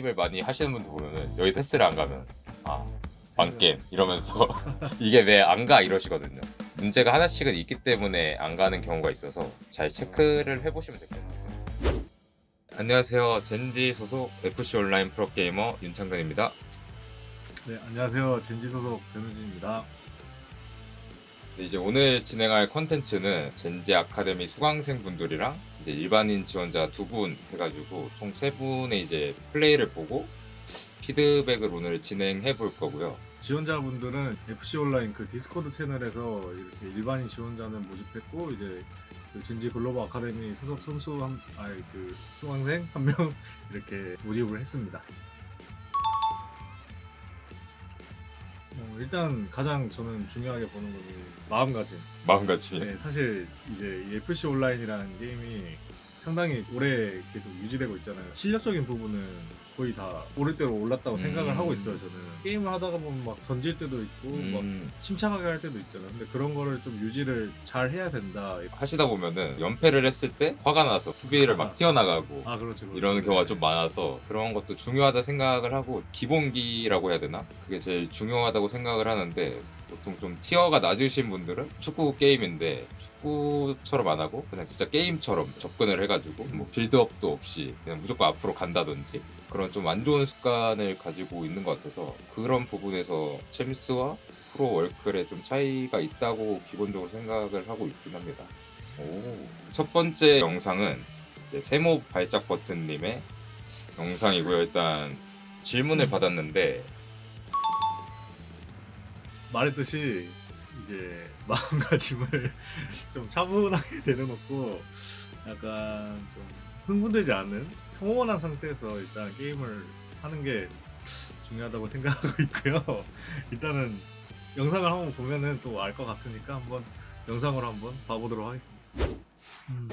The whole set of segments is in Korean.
게임을 많이 하시는 분들 보면은 여기서 패스를 안 가면 아 망게임 이러면서 이게 왜 안 가 이러시거든요. 문제가 하나씩은 있기 때문에 안 가는 경우가 있어서 잘 체크를 해보시면 될것 같아요. 안녕하세요. 젠지 소속 FC 온라인 프로게이머 윤창근입니다. 네, 안녕하세요. 젠지 소속 변우진입니다. 네, 이제 오늘 진행할 컨텐츠는 젠지 아카데미 수강생 분들이랑 이제 일반인 지원자 두 분 해가지고 총 세 분의 이제 플레이를 보고 피드백을 오늘 진행해 볼 거고요. 지원자분들은 FC 온라인 그 디스코드 채널에서 이렇게 일반인 지원자는 모집했고 이제 그 젠지 글로벌 아카데미 소속 선수 한 아니 그 수강생 한 명 이렇게 모집을 했습니다. 어, 일단 가장 저는 중요하게 보는 거는 마음가짐. 마음가짐이. 네, 사실 이제 이 FC 온라인이라는 게임이 상당히 오래 계속 유지되고 있잖아요. 실력적인 부분은 거의 다 오를 대로 올랐다고 음. 생각을 하고 있어요. 저는 게임을 하다가 보면 막 던질 때도 있고 막 음, 침착하게 할 때도 있잖아요. 근데 그런 거를 좀 유지를 잘 해야 된다. 하시다 보면은 연패를 했을 때 화가 나서 수비를 막 튀어나가고 아 그렇죠. 그렇죠. 이러는 경우가 네. 좀 많아서 그런 것도 중요하다 생각을 하고 기본기라고 해야 되나? 그게 제일 중요하다고 생각을 하는데 보통 좀 티어가 낮으신 분들은 축구 게임인데 축구처럼 안 하고 그냥 진짜 게임처럼 접근을 해가지고 뭐 빌드업도 없이 그냥 무조건 앞으로 간다든지 그런 좀 안 좋은 습관을 가지고 있는 것 같아서 그런 부분에서 챔스와 프로 월클에 좀 차이가 있다고 기본적으로 생각을 하고 있긴 합니다. 오. 첫 번째 영상은 세모 발작 버튼님의 영상이고요. 일단 질문을 받았는데 말했듯이 이제 마음가짐을 좀 차분하게 내려놓고 약간 좀 흥분되지 않은 평온한 상태에서 일단 게임을 하는 게 중요하다고 생각하고 있고요. 일단은 영상을 한번 보면은 또 알 것 같으니까 한번 영상으로 한번 봐보도록 하겠습니다. 음.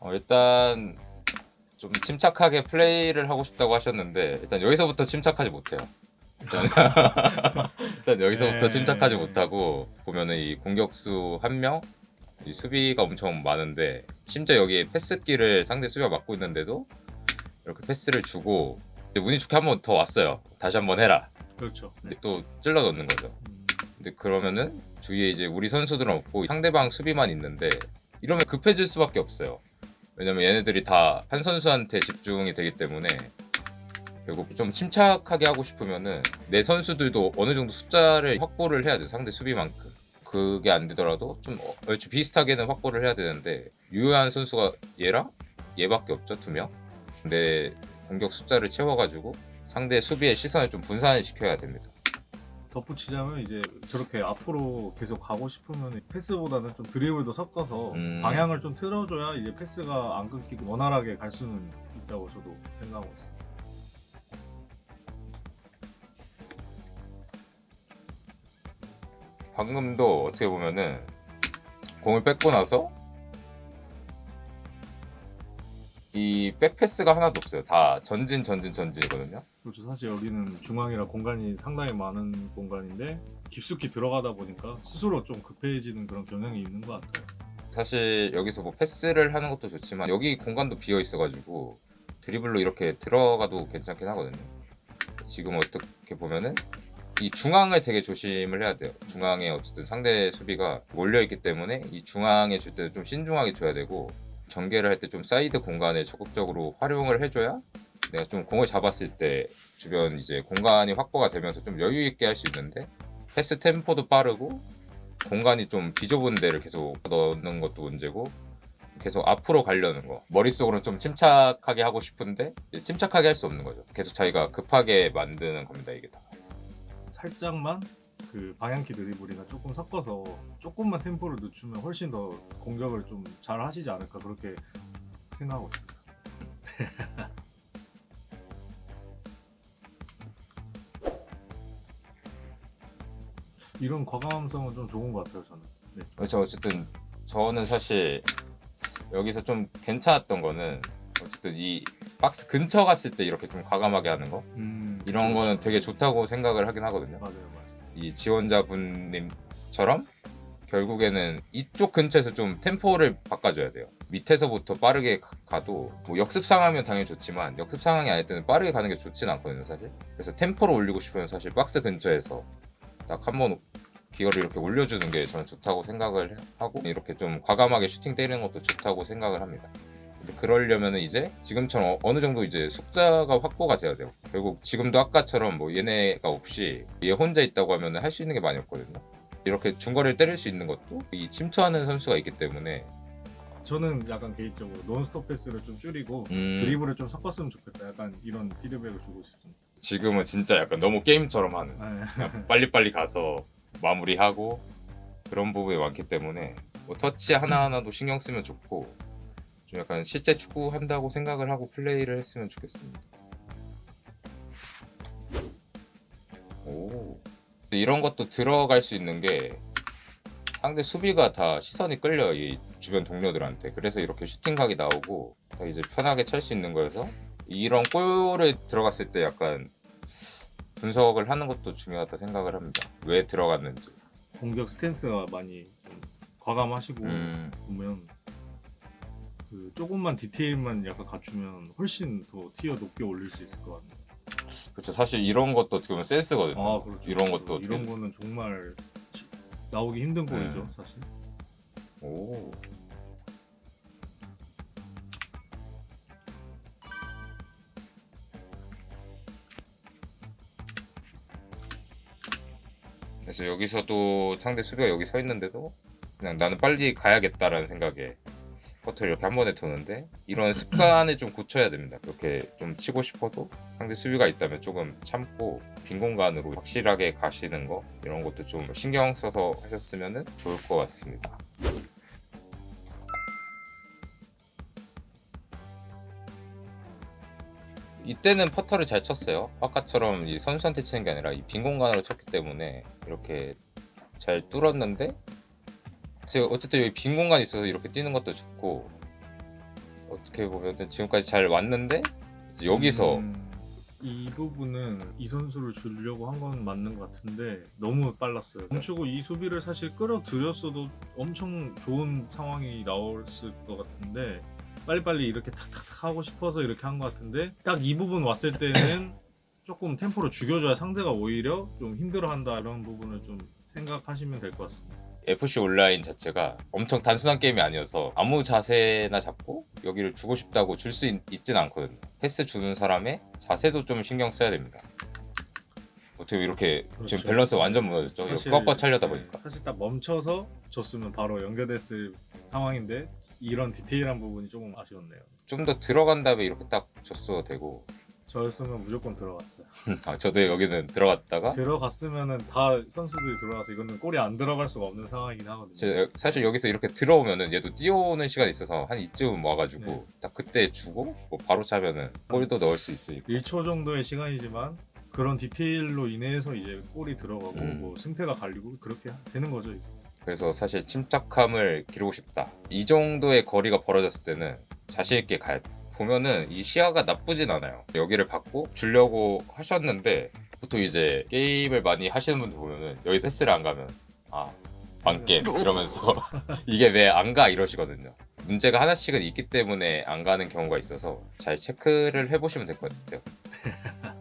어, 일단 좀 침착하게 플레이를 하고 싶다고 하셨는데 일단 여기서부터 침착하지 못해요. 일단, 일단 여기서부터 네. 침착하지 못하고 보면은 이 공격수 한 명, 이 수비가 엄청 많은데 심지어 여기 패스기를 상대 수비가 맡고 있는데도 이렇게 패스를 주고 운이 좋게 한 번 더 왔어요. 다시 한 번 해라. 그렇죠. 근데 또 찔러 넣는 거죠. 음, 근데 그러면은 주위에 이제 우리 선수들은 없고 상대방 수비만 있는데 이러면 급해질 수밖에 없어요. 왜냐면 얘네들이 다 한 선수한테 집중이 되기 때문에 결국 좀 침착하게 하고 싶으면은 내 선수들도 어느 정도 숫자를 확보를 해야 돼 상대 수비만큼. 그게 안 되더라도 좀 어- 얼추 비슷하게는 확보를 해야 되는데 유효한 선수가 얘랑 얘밖에 없죠 두 명. 내 공격 숫자를 채워가지고 상대 수비의 시선을 좀 분산을 시켜야 됩니다. 덧붙이자면 이제 저렇게 앞으로 계속 가고 싶으면 패스보다는 좀 드리블도 섞어서 음. 방향을 좀 틀어줘야 이제 패스가 안 끊기고 원활하게 갈 수는 있다고 저도 생각하고 있습니다. 방금도 어떻게 보면은 공을 뺏고 나서 이 백패스가 하나도 없어요. 다 전진 전진 전진이거든요. 그렇죠. 사실 여기는 중앙이라 공간이 상당히 많은 공간인데 깊숙이 들어가다 보니까 스스로 좀 급해지는 그런 경향이 있는 것 같아요. 사실 여기서 뭐 패스를 하는 것도 좋지만 여기 공간도 비어 있어가지고 드리블로 이렇게 들어가도 괜찮긴 하거든요. 지금 어떻게 보면은 이 중앙을 되게 조심을 해야 돼요. 중앙에 어쨌든 상대 수비가 몰려 있기 때문에 이 중앙에 줄때좀 신중하게 줘야 되고 전개를 할 때 좀 사이드 공간을 적극적으로 활용을 해줘야 내가 좀 공을 잡았을 때 주변 이제 공간이 확보가 되면서 좀 여유 있게 할 수 있는데 패스 템포도 빠르고 공간이 좀 비좁은 데를 계속 넣는 것도 문제고 계속 앞으로 가려는 거 머릿속으로는 좀 침착하게 하고 싶은데 침착하게 할 수 없는 거죠 계속 자기가 급하게 만드는 겁니다 이게 다 살짝만 그 방향키 드리블이나 조금 섞어서 조금만 템포를 늦추면 훨씬 더 공격을 좀 잘 하시지 않을까 그렇게 생각하고 있습니다. 이런 과감성은 좀 좋은 것 같아요 저는. 네. 그렇죠 어쨌든 저는 사실 여기서 좀 괜찮았던 거는 어쨌든 이 박스 근처 갔을 때 이렇게 좀 과감하게 하는 거 음, 이런 그쵸, 거는 그쵸. 되게 좋다고 생각을 하긴 하거든요. 맞아요, 맞아요. 이 지원자분님처럼 결국에는 이쪽 근처에서 좀 템포를 바꿔줘야 돼요. 밑에서부터 빠르게 가- 가도 뭐 역습 상하면 당연히 좋지만 역습 상황이 아닐 때는 빠르게 가는 게 좋진 않거든요, 사실. 그래서 템포를 올리고 싶으면 사실 박스 근처에서 딱 한 번 기어를 이렇게 올려주는 게 저는 좋다고 생각을 하고 이렇게 좀 과감하게 슈팅 때리는 것도 좋다고 생각을 합니다. 근데 그러려면은 이제 지금처럼 어- 어느 정도 이제 숙자가 확보가 돼야 돼요. 결국 지금도 아까처럼 뭐 얘네가 없이 얘 혼자 있다고 하면은 할수 있는 게 많이 없거든요. 이렇게 중거리를 때릴 수 있는 것도 이 침투하는 선수가 있기 때문에 저는 약간 개인적으로 논스톱 패스를 좀 줄이고 음, 드리블을 좀 섞었으면 좋겠다. 약간 이런 피드백을 주고 싶습니다. 지금은 진짜 약간 너무 게임처럼 하는 네. 그냥 빨리빨리 가서 마무리하고 그런 부분이 많기 때문에 뭐 터치 하나하나도 신경 쓰면 좋고 좀 약간 실제 축구 한다고 생각을 하고 플레이를 했으면 좋겠습니다. 오 이런 것도 들어갈 수 있는 게 상대 수비가 다 시선이 끌려 이 주변 동료들한테 그래서 이렇게 슈팅각이 나오고 다 이제 편하게 찰 수 있는 거여서 이런 골을 들어갔을 때 약간 분석을 하는 것도 중요하다 생각을 합니다. 왜 들어갔는지. 공격 스탠스가 많이 좀 과감하시고 음, 보면 그 조금만 디테일만 약간 갖추면 훨씬 더 티어 높게 올릴 수 있을 것 같네요. 그렇죠. 사실 이런 것도 어떻게 보면 센스거든요. 아 그렇죠. 이런 것도 어떻게 이런 거는 정말 치- 나오기 힘든 네. 골이죠 사실. 오. 그래서 여기서도 상대 수비가 여기 서 있는데도 그냥 나는 빨리 가야겠다라는 생각에 커트를 이렇게 한 번에 도는데 이런 습관을 좀 고쳐야 됩니다. 그렇게 좀 치고 싶어도 상대 수비가 있다면 조금 참고 빈 공간으로 확실하게 가시는 거 이런 것도 좀 신경 써서 하셨으면 좋을 것 같습니다. 이때는 퍼터를 잘 쳤어요. 아까처럼 이 선수한테 치는 게 아니라 이 빈 공간으로 쳤기 때문에 이렇게 잘 뚫었는데 제가 어쨌든 여기 빈 공간이 있어서 이렇게 뛰는 것도 좋고 어떻게 보면 지금까지 잘 왔는데 여기서 음, 이 부분은 이 선수를 주려고 한 건 맞는 것 같은데 너무 빨랐어요. 멈추고 이 수비를 사실 끌어들였어도 엄청 좋은 상황이 나왔을 것 같은데 빨리빨리 이렇게 탁탁탁 하고 싶어서 이렇게 한 것 같은데 딱 이 부분 왔을 때는 조금 템포를 죽여줘야 상대가 오히려 좀 힘들어한다 이런 부분을 좀 생각하시면 될 것 같습니다. FC 온라인 자체가 엄청 단순한 게임이 아니어서 아무 자세나 잡고 여기를 주고 싶다고 줄 수 있진 않거든요. 패스 주는 사람의 자세도 좀 신경 써야 됩니다. 어떻게 이렇게 그렇죠. 지금 밸런스 완전 무너졌죠? 사실, 꽉꽉 차려다 네, 보니까. 사실 딱 멈춰서 줬으면 바로 연결됐을 상황인데 이런 디테일한 부분이 조금 아쉬웠네요. 좀 더 들어간 다음에 이렇게 딱 줬어도 되고 저였으면 무조건 들어갔어요. 아, 저도 여기는 들어갔다가 들어갔으면은 다 선수들이 들어가서 이거는 골이 안 들어갈 수가 없는 상황이긴 하거든요. 제- 사실 여기서 이렇게 들어오면은 얘도 뛰어오는 시간이 있어서 한 이쯤 와가지고 네. 딱 그때 주고 뭐 바로 차면은 골도 넣을 수 있으니까 1초 정도의 시간이지만 그런 디테일로 인해서 이제 골이 들어가고 음. 뭐 승패가 갈리고 그렇게 되는 거죠. 이제. 그래서 사실 침착함을 기르고 싶다 이 정도의 거리가 벌어졌을 때는 자신 있게 가야 돼 보면은 이 시야가 나쁘진 않아요. 여기를 받고 주려고 하셨는데 보통 이제 게임을 많이 하시는 분들 보면은 여기 세스를 안 가면 아 망게임 이러면서 이게 왜 안 가? 이러시거든요. 문제가 하나씩은 있기 때문에 안 가는 경우가 있어서 잘 체크를 해보시면 될 것 같아요.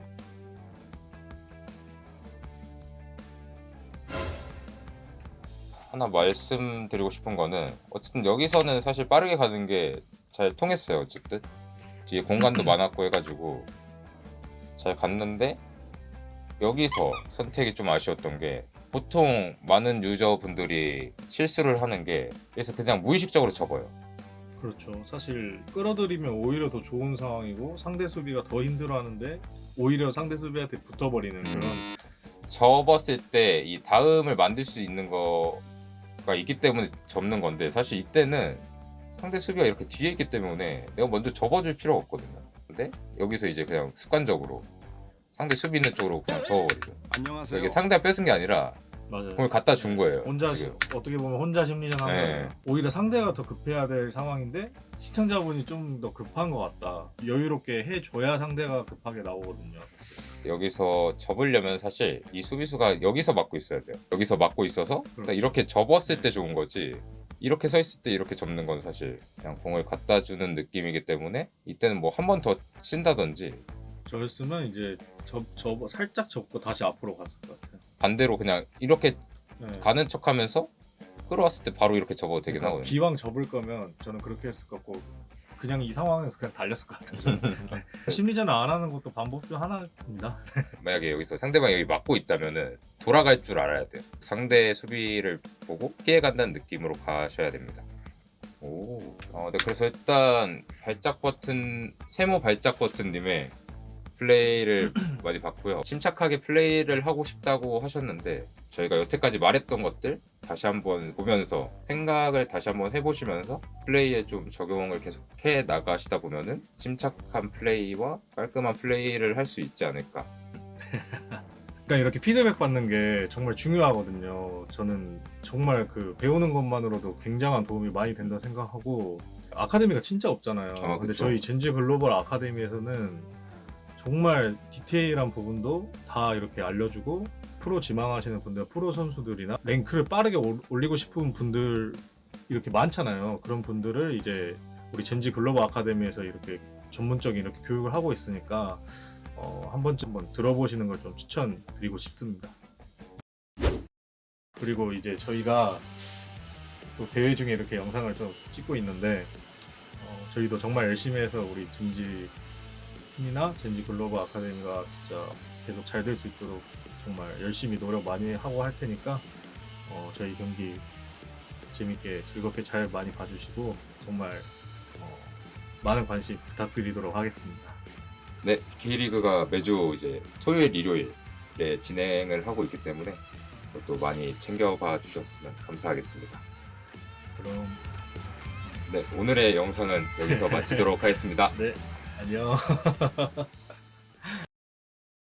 하나 말씀드리고 싶은 거는 어쨌든 여기서는 사실 빠르게 가는 게 잘 통했어요 어쨌든 뒤에 공간도 많았고 해가지고 잘 갔는데 여기서 선택이 좀 아쉬웠던 게 보통 많은 유저분들이 실수를 하는 게 여기서 그냥 무의식적으로 접어요. 그렇죠. 사실 끌어들이면 오히려 더 좋은 상황이고 상대 수비가 더 힘들어하는데 오히려 상대 수비한테 붙어버리는 그런 접었을 때 이 다음을 만들 수 있는 거가 있기 때문에 접는 건데 사실 이때는 상대 수비가 이렇게 뒤에 있기 때문에 내가 먼저 접어줄 필요가 없거든요. 근데 여기서 이제 그냥 습관적으로 상대 수비 있는 쪽으로 그냥 접어버리죠. 안녕하세요. 이게 상대가 뺏은 게 아니라 맞아요. 공을 갖다 준 거예요. 혼자 지금. 어떻게 보면 혼자 심리전 하는 네. 거예요. 오히려 상대가 더 급해야 될 상황인데 시청자분이 좀 더 급한 것 같다. 여유롭게 해줘야 상대가 급하게 나오거든요. 여기서 접으려면 사실 이 수비수가 여기서 막고 있어야 돼요. 여기서 막고 있어서 딱 그렇죠. 이렇게 접었을 때 좋은 거지. 이렇게 서 있을 때 이렇게 접는 건 사실 그냥 공을 갖다 주는 느낌이기 때문에 이때는 뭐 한 번 더 친다든지 저였으면 이제 접, 접 살짝 접고 다시 앞으로 갔을 것 같아요. 반대로 그냥 이렇게 네. 가는 척하면서 끌어왔을 때 바로 이렇게 접어도 되긴 그러니까 하거든요. 기왕 접을 거면 저는 그렇게 했을 것 같고 그냥 이 상황에서 그냥 달렸을 것 같아요. 저는. 네. 심리전을 안 하는 것도 방법 중 하나입니다. 만약에 여기서 상대방이 여기 막고 있다면은 돌아갈 줄 알아야 돼요. 상대의 수비를 보고 피해 간다는 느낌으로 가셔야 됩니다. 오, 어, 네, 그래서 일단 발작 버튼 세모 발작 버튼님의 플레이를 많이 봤고요. 침착하게 플레이를 하고 싶다고 하셨는데 저희가 여태까지 말했던 것들 다시 한번 보면서 생각을 다시 한번 해보시면서 플레이에 좀 적용을 계속 해 나가시다 보면은 침착한 플레이와 깔끔한 플레이를 할 수 있지 않을까 일단 이렇게 피드백 받는 게 정말 중요하거든요. 저는 정말 그 배우는 것만으로도 굉장한 도움이 많이 된다 생각하고 아카데미가 진짜 없잖아요. 아, 근데. 저희 젠지 글로벌 아카데미에서는 정말 디테일한 부분도 다 이렇게 알려주고 프로 지망하시는 분들, 프로 선수들이나 랭크를 빠르게 올- 올리고 싶은 분들 이렇게 많잖아요. 그런 분들을 이제 우리 젠지 글로벌 아카데미에서 이렇게 전문적인 이렇게 교육을 하고 있으니까 어, 한 번쯤 한번 들어보시는 걸 좀 추천드리고 싶습니다. 그리고 이제 저희가 또 대회 중에 이렇게 영상을 좀 찍고 있는데 어, 저희도 정말 열심히 해서 우리 젠지 팀이나 젠지 글로벌 아카데미가 진짜 계속 잘 될 수 있도록 정말 열심히 노력 많이 하고 할 테니까 어, 저희 경기 재밌게 즐겁게 잘 많이 봐주시고 정말 어, 많은 관심 부탁드리도록 하겠습니다. 네, K리그가 매주 이제 토요일, 일요일에 진행을 하고 있기 때문에 그것도 많이 챙겨봐 주셨으면 감사하겠습니다. 그럼 네, 오늘의 영상은 여기서 마치도록 하겠습니다. 네 안녕.